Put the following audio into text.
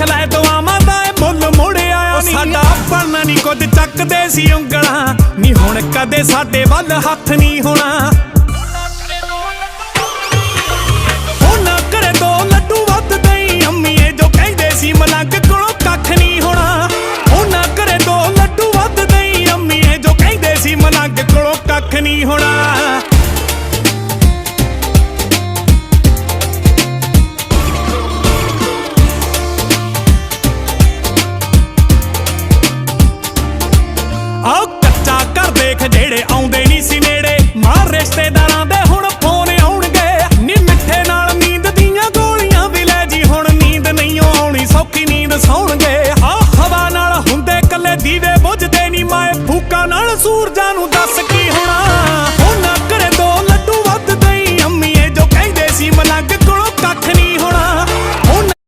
ਰੱਖ ਲੈ ਦੁਆਵਾਂ ਦਾ ਇਹ ਮੁੱਲ ਮੁੜ ਆਇਆ ਨਹੀਂ। ਸਾਡਾ ਆਪਣਾ ਨਹੀਂ ਕੁਝ ਚੱਕਦੇ ਸੀ ਉਂਗਲਾਂ। ਨਹੀਂ ਹੁਣ ਕਦੇ ਸਾਡੇ ਵੱਲ ਹੱਥ ਨਹੀਂ ਹੋਣਾ। ਨਹੀਂ ਹੋਣਾ। ਆਓ ਕੱਚਾ ਕਰ ਦੇਖ ਜਿਹੜੇ ਆਉਂਦੇ ਨਹੀਂ ਸੀ ਨੇੜੇ। ਮਾਰ ਰਿਸ਼ਤੇਦਾਰਾਂ ਦੇ ਹੁਣ ਫੋਨ ਆਉਣਗੇ। ਨੀ ਮਿੱਠੇ ਨਾਲ ਨੀਂਦ ਦੀਆਂ ਗੋਲੀਆਂ ਵੀ ਲੈ ਜੀ, ਹੁਣ ਨੀਂਦ ਨਹੀਂ ਆਉਣੀ, ਸੌਖੀ ਨੀਂਦ ਸੌਣਗੇ। ਆ ਹਵਾ ਨਾਲ ਹੁੰਦੇ ਕੱਲੇ ਦੀਵੇ ਬੁੱਝਦੇ ਨਹੀਂ ਮਾਏ ਫੂਕਾ ਨਾਲ ਸੂਰਜਾਂ ਨੂੰ